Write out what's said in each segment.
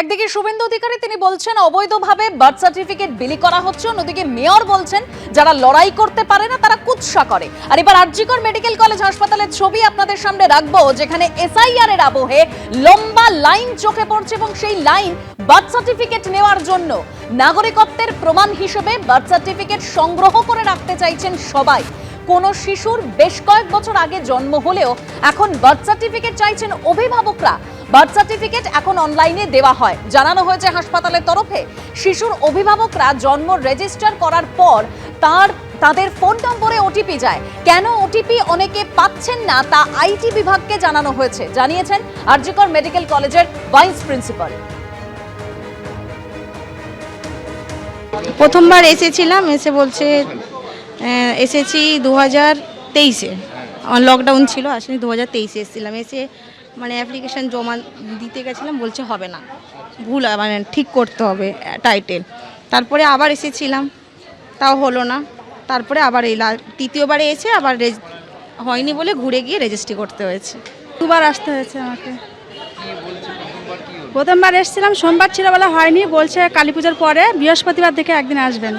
একদিকে শুভেন্দু অধিকারী, তিনি বলছেন, অবৈধভাবে বার্থ সার্টিফিকেট বিলি করা হচ্ছে। অন্যদিকে মেয়র বলছেন, যারা লড়াই করতে পারে না, তারা কুৎসা করে। আর এবার আরজিকর মেডিকেল কলেজ হাসপাতালের ছবি আপনাদের সামনে রাখব, যেখানে এসআইআর এর আবহে লম্বা লাইন চোখে পড়ছে এবং সেই লাইন বার্থ সার্টিফিকেট নেওয়ার জন্য নাগরিকত্বের প্রমাণ হিসেবে বার্থ সার্টিফিকেট সংগ্রহ করে রাখতে চাইছেন সবাই। কোন শিশুর বেশ কয়েক বছর আগে জন্ম হলেও এখন বার্থ সার্টিফিকেট চাইছেন অভিভাবকরা। বার্থ সার্টিফিকেট এখন অনলাইনে দেওয়া হয়। জানানো হয়েছে হাসপাতালের তরফে, শিশুর অভিভাবকরা জন্ম রেজিস্টার করার পর তার, তাদের ফোন নম্বরে ওটিপি যায়। কেন ওটিপি অনেকে পাচ্ছেন না তা আইটি বিভাগকে জানানো হয়েছে। জানিয়েছেন আরজিকর মেডিকেল কলেজের ভাইস প্রিন্সিপাল। প্রথমবার এসেছিলাম, এসে বলছে এসেছি দু হাজার তেইশে লকডাউন ছিল, আসলে দু হাজার তেইশে এসেছিলাম। এসে মানে অ্যাপ্লিকেশান জমা দিতে গেছিলাম, বলছে হবে না। ভুল মানে ঠিক করতে হবে টাইটেল তারপরে আবার এসেছিলাম, তাও হলো না। তারপরে আবার এই তৃতীয়বারে এসে আবার হয়নি বলে ঘুরে গিয়ে রেজিস্ট্রি করতে হয়েছে। দুবার আসতে হয়েছে আমাকে। প্রথমবার এসেছিলাম, সোমবার ছিল বলে হয়নি, বলছে কালী পুজোর পরে বৃহস্পতিবার থেকে একদিন আসবেন।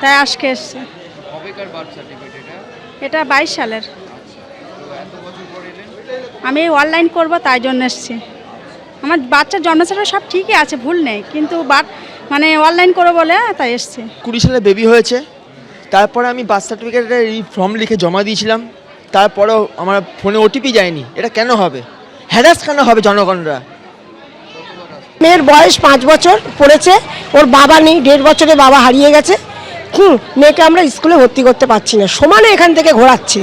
তাই আজকে এসছে। এটা? বাইশ সালের। আমি অনলাইন করব তাই জন্য এসছি। আমার বাচ্চার জন্ম সব ঠিকই আছে ভুল নেই কিন্তু বাট মানে অনলাইন করব বলে তাই এসছি। কুড়ি সালে বেবি হয়েছে তারপরে আমি বার্থ সার্টিফিকেটের এই ফর্ম লিখে জমা দিয়েছিলাম তারপরেও আমার ফোনে ওটিপি যায়নি। এটা কেন হবে? হ্যারাস কেন হবে জনগণরা? মেয়ের বয়স পাঁচ বছর পড়েছে ওর বাবা নেই দেড় বছরে বাবা হারিয়ে গেছে। হুম মেয়েকে আমরা স্কুলে ভর্তি করতে পারছি না। সমানে এখান থেকে ঘোরাচ্ছে।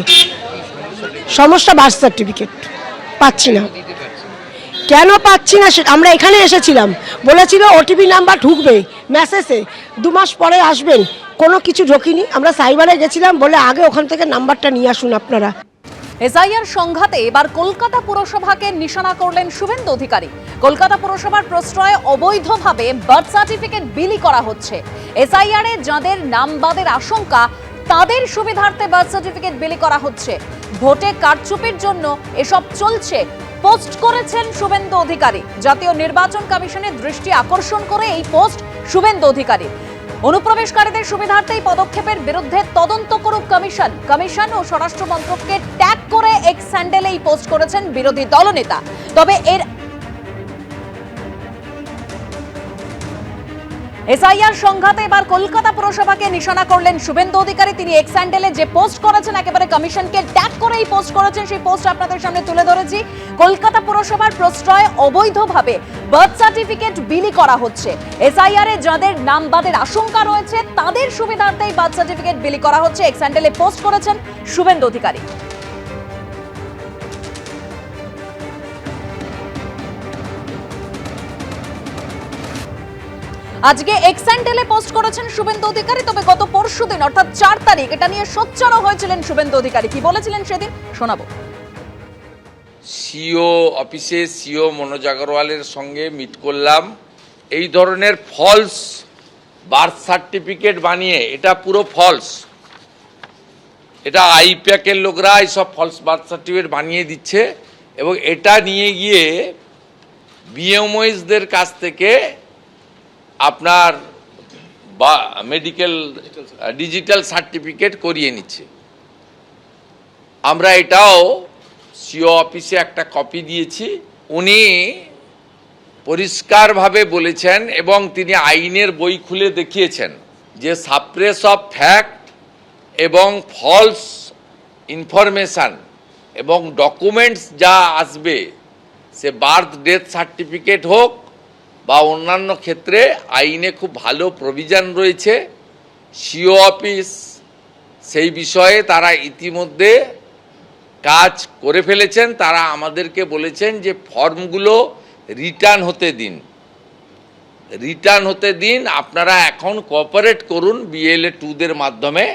সমস্যা বার্থ সার্টিফিকেট পাচ্ছি না। কেন পাচ্ছি না আমরা এখানে এসেছিলাম। বলেছিল ওটিপি নাম্বার ঢুকবে। মেসেজে দু মাস পরে আসবেন। কোনো কিছু ঢোকিনি। আমরা সাইবারে গেছিলাম বলে আগে ওখান থেকে নাম্বারটা নিয়ে আসুন আপনারা। এসআইআর সংঘাতে এবার কলকাতা পুরসভাকে নিশানা করলেন শুভেন্দু অধিকারী। কলকাতা পুরসভার প্রশ্রয়ে অবৈধভাবে বার্থ সার্টিফিকেট বিলি করা হচ্ছে। এসআইআর যাদের নাম বাদের আশঙ্কা, তাদের সুবিধার্থে বার্থ সার্টিফিকেট বিলি করা হচ্ছে। ভোটে কারচুপির জন্য এসব চলছে, পোস্ট করেছেন শুভেন্দু অধিকারী। জাতীয় নির্বাচন কমিশনের দৃষ্টি আকর্ষণ করে এই পোস্ট শুভেন্দু অধিকারী। অনুপ্রবেশকারীদের সুবিধার্থেই পদক্ষেপের বিরুদ্ধে তদন্ত করুক কমিশন। কমিশন ও স্বরাষ্ট্র মন্ত্রককে ট্যাগ করে এক স্যান্ডেলেই পোস্ট করেছেন বিরোধী দলনেতা। তবে এর এসআইআর সংঘাতে এবার কলকাতা পুরসভাকে নিশানা করলেন শুভেন্দু অধিকারী। তিনি এক্স স্যান্ডেলে যে পোস্ট করেছেন, একেবারে কমিশনকে ট্যাগ করে এই পোস্ট করেছেন, সেই পোস্ট আপনাদের সামনে তুলে ধরেছি। কলকাতা পুরসভার প্রশ্রয়ে অবৈধভাবে বার্থ সার্টিফিকেট বিলি করা হচ্ছে। এসআইআর এ যাদের নাম বাদের আশঙ্কা রয়েছে, তাদের সুবিধার্থেই বার্থ সার্টিফিকেট বিলি করা হচ্ছে। এক্স পোস্ট করেছেন শুভেন্দু অধিকারী। আজকে এক্সান্ডেলে পোস্ট করেছেন শুভেন্দু অধিকারী, তবে গত পরশু দিন, অর্থাৎ চার তারিখ, এটা নিয়ে সোচ্চারও হয়েছিলেন শুভেন্দু অধিকারী। কি বলেছিলেন সেদিন? শোনাবো। সিও অফিসে সিও মনোজ আগরওয়ালের সঙ্গে মিট করলাম। এই ধরনের ফলস বার্থ সার্টিফিকেট বানিয়ে, এটা পুরো ফলস এটা আইপ্যাকের লোকরা এইসব ফলস বার্থ সার্টিফিকেট বানিয়ে দিচ্ছে এবং এটা নিয়ে গিয়ে বিএমওইসদের কাছ থেকে আপনার বা মেডিকেল ডিজিটাল সার্টিফিকেট করিয়ে নিচ্ছে। আমরা এটাও সিও অফিসে একটা কপি দিয়েছি। উনি পরিষ্কারভাবে বলেছেন এবং তিনি আইনের বই খুলে দেখিয়েছেন যে সাপ্রেস অফ ফ্যাক্ট এবং ফলস ইনফরমেশান এবং ডকুমেন্টস যা আসবে, সে বার্থ ডেথ সার্টিফিকেট হোক বা অন্যান্য ক্ষেত্রে আইনে খুব ভালো প্রভিশন রয়েছে। সিও অফিস সেই বিষয়ে তারা ইতিমধ্যে কাজ করে ফেলেছেন। তারা আমাদেরকে বলেছেন যে ফর্মগুলো রিটার্ন হতে দিন। রিটার্ন হতে দিন। আপনারা এখন কোঅপারেট করুন বিএলএ টুদের মাধ্যমে।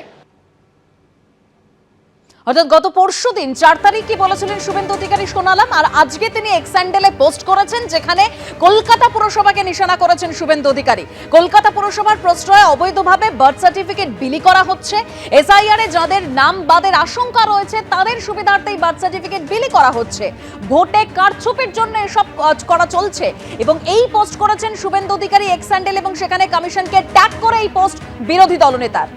অর্থাৎ গত পরশু দিন, চার তারিখ কি বলেছিলেন শুভেন্দু অধিকারী শোনালাম আর আজকে তিনি এক্স স্যান্ডেলে পোস্ট করেছেন যেখানে কলকাতা পুরসভাকে নিশানা করেছেন শুভেন্দু অধিকারী। কলকাতা পুরসভার প্রশ্রয়ে অবৈধভাবে বার্থ সার্টিফিকেট বিলি করা হচ্ছে। এসআইআর যাদের নাম বাদের আশঙ্কা রয়েছে, তাদের সুবিধার্থেই বার্থ সার্টিফিকেট বিলি করা হচ্ছে। ভোটে কারচুপির জন্য এসব কাজ করা চলছে এবং এই পোস্ট করেছেন শুভেন্দু অধিকারী এক্স স্যান্ডেল এবং সেখানে কমিশনকে ট্যাগ করে এই পোস্ট বিরোধী দলনেতার।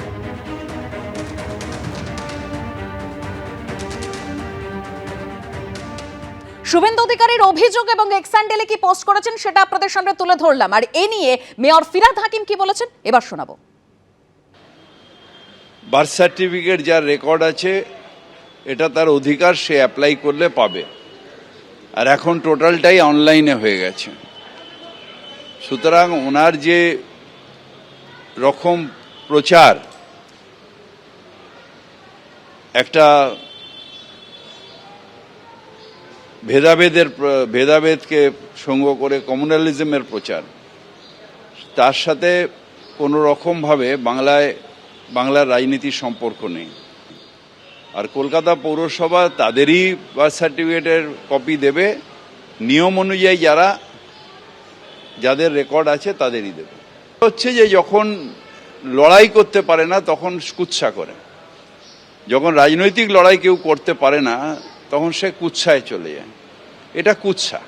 শুভেন্দু অধিকারীর অভিযোগ এবং এক্সান্ডেলে কি পোস্ট করেছেন সেটা আপনাদের সামনে তুলে ধরলাম। আর এ নিয়ে মেয়র ফিরাদ হাকিম কি বলেছেন, এবার শোনাবো। বার্থ সার্টিফিকেট যার রেকর্ড আছে, এটা তার অধিকার, সে অ্যাপ্লাই করলে পাবে। আর এখন টোটালটাই অনলাইনে হয়ে গেছে। সুতরাং ওনার যে রকম প্রচার, একটা ভেদাভেদের ভেদাভেদকে সঙ্গ করে কমিউনালিজমের প্রচার। তার সাথে কোনো রকমভাবে বাংলায়, বাংলার রাজনীতির সম্পর্ক নেই। আর কলকাতা পৌরসভা তাদেরই বার্থ সার্টিফিকেটের কপি দেবে। নিয়ম অনুযায়ী যারা, যাদের রেকর্ড আছে তাদেরই দেবে। হচ্ছে যে যখন লড়াই করতে পারে না, তখন কুৎসা করে। যখন রাজনৈতিক লড়াই কেউ করতে পারে না তখন সে কুচ্ছায় চলে যায়। এটা কুৎসা।